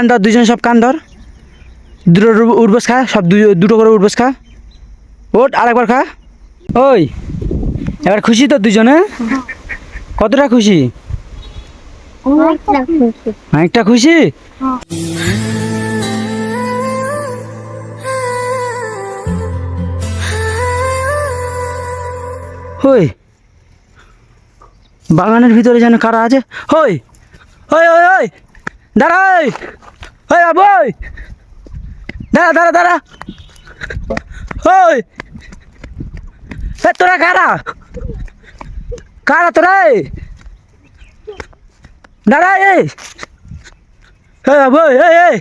কান ধর দুজন সব কান ধর দুটো উঠবস খা, সব দুটো করে উঠবস খা। ওট আরেকবার খা। ওই, এবার খুশি তো দুজনে কতটা খুশি? অনেকটা খুশি? হই, বাগানের ভিতরে যেন কারা আছে? হই ওই ওই ওই দাঁড়া ওই ওই বাবু দাঁড়া দাঁড়া। দাঁড়া ওই তোরা কারা? কারা তোরা এই? দাঁড়া এই। এই বাবু ওই, এই।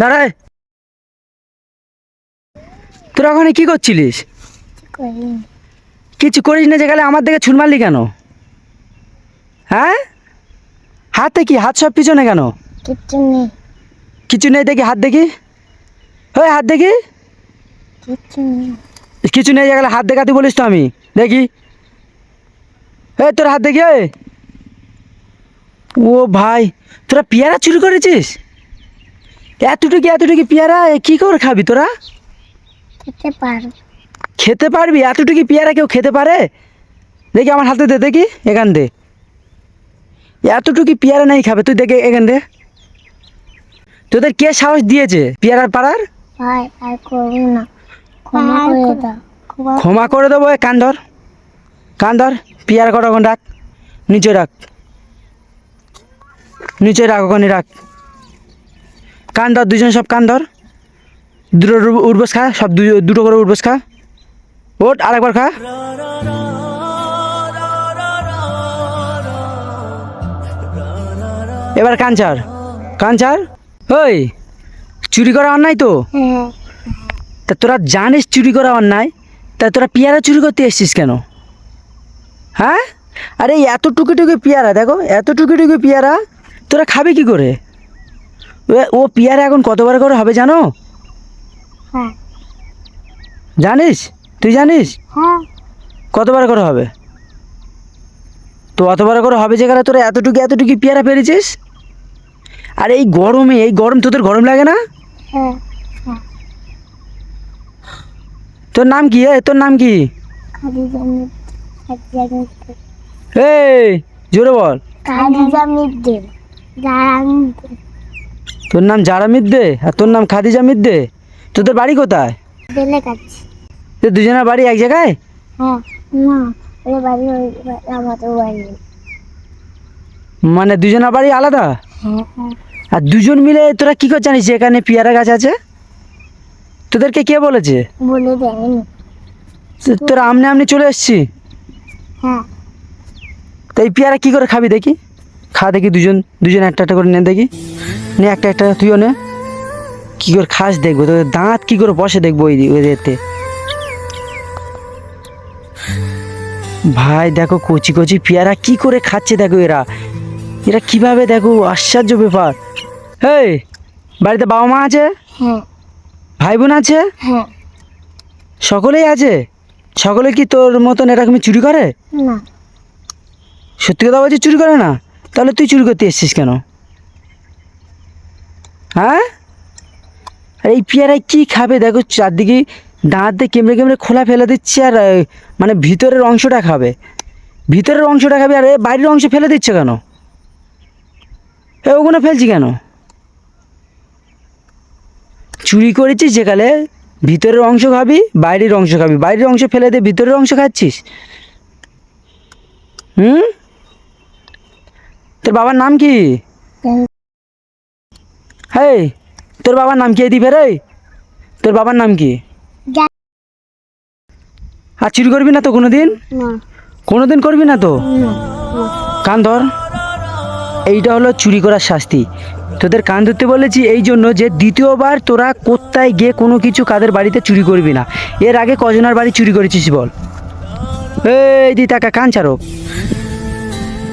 দাঁড়ায় তোরা ওখানে কি করছিলিস? কিছু করিস না যে গেলে আমার দিকে ছুট মারলি কেন? হ্যাঁ? হাতে কি? হাত সব পিছনে কেন? কিচ্ছু নেই। কিছু নেই দেখি হাত দেখি। ওই হাত দেখি। কিছু নেই গেলে হাত দেখাতে বলিস তো আমি। দেখি। এই তোর হাত দেখি ও ভাই তোরা পেয়ারা চুরি করেছিস? এতটুকু এতটুকু পেয়ারা কি করে খাবি তোরা? খেতে পারো খেতে পারবি? এতটুকু পেয়ারা কেউ খেতে পারে? দেখি আমার হাতে দে দেখি এখান দে। এতটুকু পেয়ারা নাই খাবে তুই দেখে এখান দে। তোদের কে সাহস দিয়েছে? পেয়ারার পাড়ার? ভাই আর করব না। ক্ষমা করে দাও। ক্ষমা করে দেবো এ কান ধর কান ধর পেয়ারা কটা ওখানে রাখ। নিচে রাখ। নিচে রাখ ওখানে রাখ। কান ধর দুজন সব কান ধর দুটো উঠবস খা সব দু- দুটো করে উঠবস খা। ওট আরেকবার খা। এবার কাঞ্চার কাঞ্চার ওই চুরি করা অন্যায় তো? হ্যাঁ। তা তোরা জানিস চুরি করা অন্যায়? তা তোরা পেয়ারা চুরি করতে এসছিস কেন? হ্যাঁ? আরে এতটুকু টুকু পেয়ারা দেখো এতটুকু টুকু পেয়ারা তোরা খাবে কি করে? ও- ও পেয়ারা এখন কতবার করে হবে জানো? হ্যাঁ। জানিস? তুই জানিস? হ্যাঁ। কতবার করে হবে? তো অতবার করে হবে যেখানে তোরা এতটুকু এতটুকু পেয়ারা পেরেছিস? আর এই গরমে এই গরম তোদের গরম লাগে না? হ্যাঁ তোর নাম কি তোর নাম কি? এই জোরে বল। তোর নাম জারা মিদ্দে আর তোর নাম খাদিজা মিদ্দে? তোদের বাড়ি কোথায়? তো দুজনের বাড়ি এক জায়গায়? হ্যাঁ মানে দুজনের বাড়ি আলাদা? হ্যাঁ হ্যাঁ আর দুজন মিলে তোরা কি করে জানিস এখানে পেয়ারা গাছ আছে? তোদেরকে কে বলেছে? তোরা আমনে আমনে চলে এসছি? তাই তো এই পেয়ারা কি করে খাবি দেখি? খা দেখি দুজন দুজন একটা একটা করে নে দেখি। নে একটা একটা তুইও নে। কি করে খাস দেখব? তোদের দাঁত কি করে বসে দেখব ওই এতে ভাই দেখো কচি কচি পেয়ারা কি করে খাচ্ছে দেখো এরা। এরা কীভাবে দেখো আশ্চর্য ব্যাপার। এই বাড়িতে বাবা মা আছে? হ্যাঁ। ভাই বোন আছে? হ্যাঁ। সকলেই আছে? সকলে কি তোর মতন এরকমই চুরি করে? না। সত্যি কথা বলছি চুরি করে না? তাহলে তুই চুরি করতে এসছিস কেন? হ্যাঁ? আর এই পেয়ারায় কী খাবে? দেখো চারদিকে দাঁত দিয়ে কেমড়ে কেমড়ে খোলা ফেলে দিচ্ছে আর মানে ভিতরের অংশটা খাবে। ভিতরের অংশটা খাবে আর বাইরের অংশ ফেলে দিচ্ছে কেন? এ ওগুলো ফেলছি কেন? চুরি করেছিস যেকালে ভিতরের অংশ খাবি বাইরের অংশ খাবি। বাইরের অংশ ফেলে দিয়ে ভিতরের অংশ খাচ্ছিস? হুম? তোর বাবার নাম কি? হেই তোর বাবার নাম কি দিবে রে? তোর বাবার নাম কি? আর চুরি করবি না তো কোনো দিন না। কোনো দিন করবি না তো? কান ধর। এইটা হলো চুরি করার শাস্তি। তোদের কান ধরতে বলেছি এই জন্য যে দ্বিতীয়বার তোরা কোথায় গিয়ে কোনো কিছু কাদের বাড়িতে চুরি করবি না। এর আগে কজনার বাড়ি চুরি করেছিস বল। এই দি টাকা কান ছাড়ো।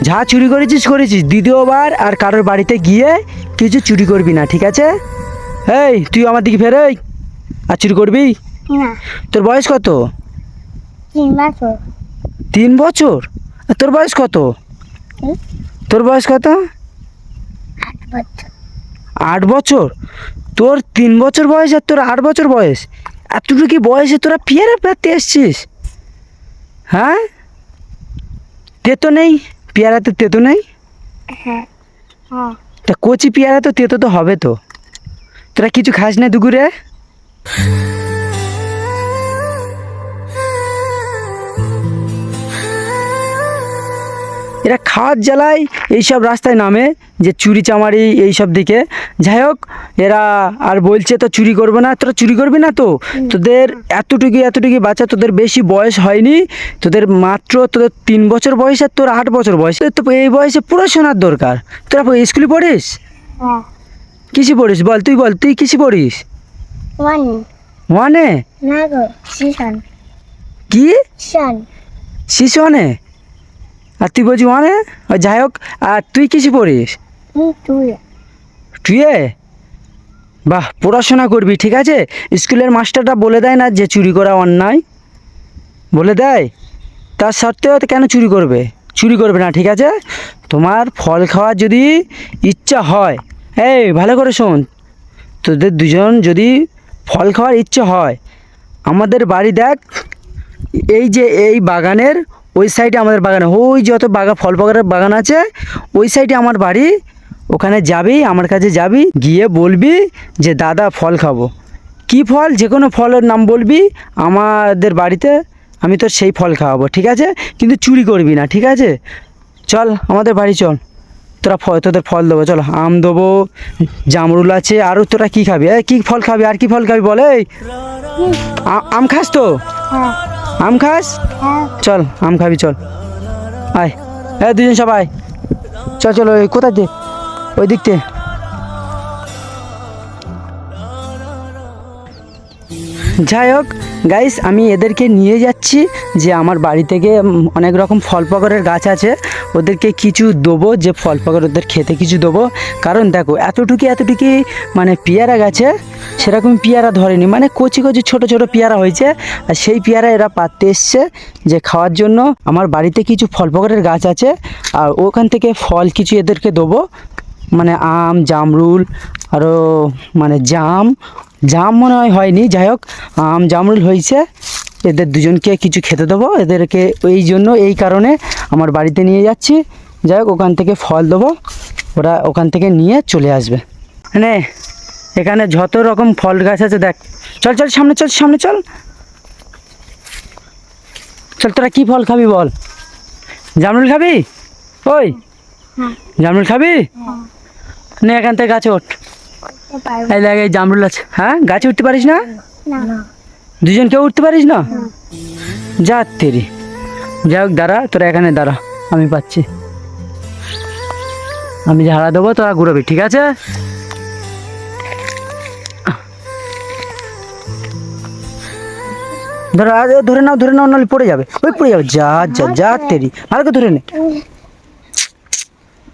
যা চুরি করেছিস করেছিস। দ্বিতীয়বার আর কারোর বাড়িতে গিয়ে কিছু চুরি করবি না ঠিক আছে? এই তুই আমার দিকে ফের এই। আর চুরি করবি? তোর বয়স কত? তিন বছর। তিন বছর? আর তোর বয়স কত? তোর বয়স কত? আট বছর। তোর তিন বছর বয়স আর তোর আট বছর বয়স। এতটুকু বয়সে তোরা পেয়ারা পেতে এসছিস? হ্যাঁ? তেতো নেই? পেয়ারাতে তেতো নেই? হ্যাঁ। হ্যাঁ। তা কচি পেয়ারা তো তেতো তো হবে তো। তোরা কিছু খাস না দুপুরে? এরা খাওয়ার জ্বালায় এইসব রাস্তায় নামে যে চুরি চামারি এইসব দিকে। যাই হোক এরা আর বলছে তো চুরি করবে না তোরা চুরি করবি না তো? তোদের এতটুকু এতটুকু বাচ্চা তোদের বেশি বয়স হয়নি তোদের মাত্র তোদের তিন বছর বয়স আর তোর আট বছর বয়স। তো এই বয়সে পড়াশোনার দরকার। তোরা স্কুলে পড়িস? হ্যাঁ। কিসে পড়িস? বল তুই বল তুই কিসে পড়িস? ওয়ানে। শিশান কি? শিশু ওয়ানে? আর তুই বলছি ও যাই হোক আর তুই কিছু পড়িস? তুই বাহ পড়াশোনা করবি ঠিক আছে? স্কুলের মাস্টারটা বলে দেয় না যে চুরি করা অন্যায়। বলে দেয়? তার সত্ত্বেও তো কেন চুরি করবে? চুরি করবে না ঠিক আছে? তোমার ফল খাওয়ার যদি ইচ্ছা হয় এই ভালো করে শোন। তোদের দুজন যদি ফল খাওয়ার ইচ্ছে হয় আমাদের বাড়ি দেখ এই যে এই বাগানের ওই সাইডে আমাদের বাগানে ওই যত বাগা ফল বাগানের বাগান আছে, ওই সাইডে আমার বাড়ি। ওখানে যাবি, আমার কাছে যাবি, গিয়ে বলবি যে, দাদা, ফল খাব। কি ফল? যে কোনো ফলের নাম বলবি, আমাদের বাড়িতে আমি তোর সেই ফল খাওয়াবো। ঠিক আছে? কিন্তু চুরি করবি না, ঠিক আছে? চল, আমাদের বাড়ি চল। তোরা ফল তোদের ফল দেবো, চলো। আম দেবো, জামরুল আছে আরও তোরা কী খাবি? এ, কী ফল খাবি? আর কি ফল খাবি বলে আম খাস তো? হ্যাঁ। আম খাস? চল, আম খাবি, চল। আয়। হ্যাঁ দুজন সবাই চল চল, ওই কোথায় দে? ওই দিক থেকে যাই হোক গাইস আমি এদেরকে নিয়ে যাচ্ছি যে আমার বাড়ি থেকে অনেক রকম ফল পাকড়ের গাছ আছে। ওদেরকে কিছু দেবো, যে ফল পাকড় ওদের খেতে কিছু দেবো। কারণ দেখো, এতটুকু এতটুকু মানে পেয়ারা গাছে সেরকম পেয়ারা ধরেনি। মানে কচি কচি ছোট ছোট পেয়ারা হয়েছে, আর সেই পেয়ারা এরা পাততে এসছে যে খাওয়ার জন্য। আমার বাড়িতে কিছু ফল পাকড়ের গাছ আছে, আর ওখান থেকে ফল কিছু এদেরকে দেবো। মানে আম, জামরুল আরও মানে জাম। জাম মনে হয় হয়নি, যাই হোক, আম, জামরুল হয়েছে। এদের দুজনকে কিছু খেতে দেবো, এদেরকে এই জন্য, এই কারণে আমার বাড়িতে নিয়ে যাচ্ছি। যাই হোক ওখান থেকে ফল দেবো। ওরা ওখান থেকে নিয়ে চলে আসবে। মানে এখানে যত রকম ফল গাছ আছে দেখ। চল চল সামনে চল সামনে চল। চল তোরা কী ফল খাবি বল। জামরুল খাবি? ওই জামরুল খাবি? নে এখান থেকে গাছে ওঠ। এই দেখ এই জামরুল আছে। হ্যাঁ গাছে উঠতে পারিস না? দুজন কেউ উঠতে পারিস না। যা তেরি। যাই হোক, দাঁড়া, তোরা এখানে দাঁড়া, আমি পাচ্ছি। আমি ঝাড়া দেবো, তোরা ঘুরবি, ঠিক আছে? ধরো ধরে নাও ধরে নাও, নাহলে পড়ে যাবে। ওই পড়ে যাবে, যা যা যা, তেরি। আর ধরে নে।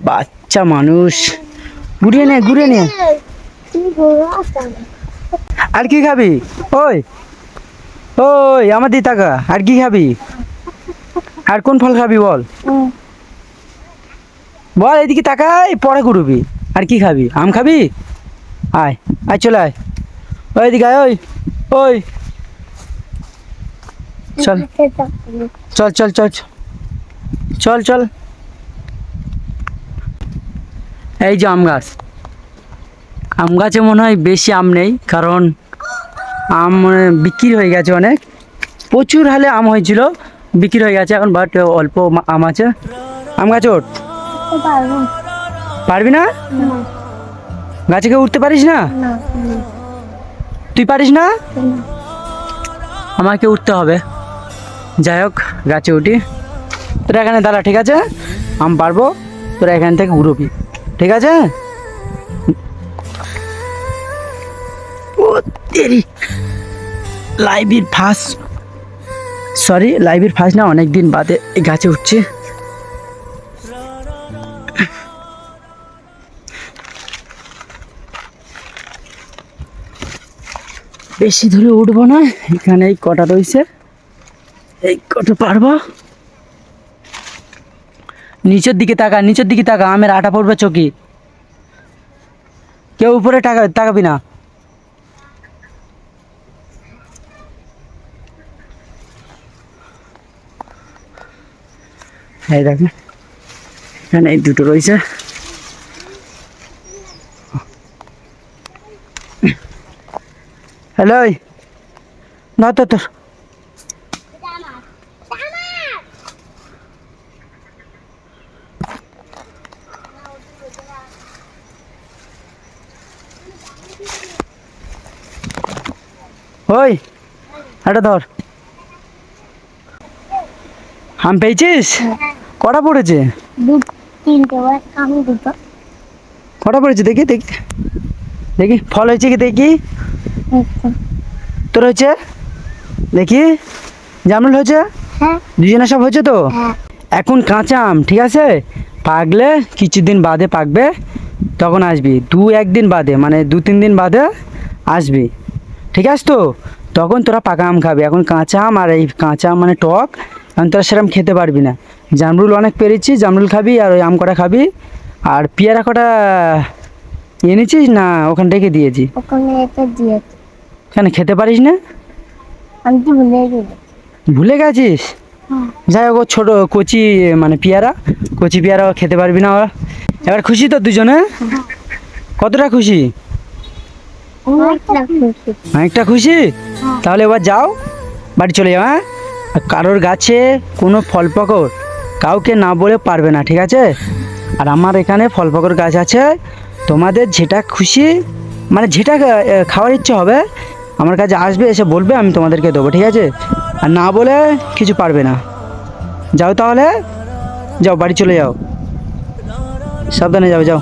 বাচ্চা মানুষ। ঘুরিয়ে নে ঘুরিয়ে নে। আর কি খাবি? ওই ওই, আমার দি টাকা আর কি খাবি? আর কোন ফল খাবি বল? বল এদিকে তাকাই পরে ঘুরবি আর কি খাবি? আম খাবি? আয় আয় চলে আয়। ওই এদিকে আয় ওই ওই। চল চল চল চল। চল চল। এই যে আম গাছ। আম গাছে মনে হয় বেশি আম নেই কারণ আম মানে বিক্রি হয়ে গেছে অনেক। প্রচুর হালে আম হয়েছিল। বিক্রি হয়ে গেছে এখন বাট অল্প আম আছে। আম গাছে ওঠ? পারবি না? গাছে কেউ উঠতে পারিস না? তুই পারিস না? আমাকে উঠতে হবে। যাই হোক, গাছে উঠি। তোরা এখানে দাঁড়া, ঠিক আছে? আম পারব, তোরা এখান থেকে উড়বি। ঠিক আছে? লাইভের ফার্স্ট সরি লাইভের ফার্স্ট না অনেক দিন বাদে গাছে উঠছে। বেশি দূরে উঠবো না, এখানে এই কটা রয়েছে। এই কটা পারব। নিচের দিকে তাকা, নিচের দিকে তাকা, আমের আটা পড়বে চকি কেউ উপরে টাকা তাকাবি না। এই দেখো এখানে এই দুটো রয়েছে হ্যালো না তো তোর ওই এটা ধর আম পেয়েছিস কটা পড়েছে? কটা পড়েছে দেখি দেখি। দেখি ফল হয়েছে কি দেখি। তোর হয়েছে? দেখি। জামরুল হয়েছে? হ্যাঁ। দুজনে সব হয়েছে তো? হ্যাঁ। এখন কাঁচা আম ঠিক আছে? পাকলে কিছুদিন বাদে পাকবে তখন আসবি। দু একদিন বাদে মানে দু তিন দিন বাদে আসবি। ঠিক আছে তো? তখন তোরা পাকা আম খাবি। এখন কাঁচা আম আর এই কাঁচা আম মানে টক এখন তোরা সেরকম খেতে পারবি না। জামরুল অনেক পেরেছি জামরুল খাবি আর ওই আম কটা খাবি। আর পেয়ারা কটা এনেছিস না ওখান থেকে দিয়েছি? ওখানে দিয়েছে। কেন খেতে পারিস না? আমি তো ভুলে গেছি। ভুলে গেছিস? হ্যাঁ। যাই হোক ছোটো কচি মানে পেয়ারা কচি পেয়ারা খেতে পারবি না ওরা। এবার খুশি তো দুজনে? কতটা খুশি? অনেকটা খুশি। তাহলে এবার যাও বাড়ি চলে যাও হ্যাঁ? কারোর গাছে কোনো ফল পাকড় কাউকে না বলে পারবে না, ঠিক আছে? আর আমার এখানে ফল পাকড় গাছ আছে, তোমাদের যেটা খুশি মানে যেটা খাওয়ার ইচ্ছে হবে, আমার কাছে আসবে, এসে বলবে, আমি তোমাদেরকে দেবো, ঠিক আছে? আর না বলে কিছু পারবে না। যাও তাহলে, যাও, বাড়ি চলে যাও। সাবধানে যাও যাও।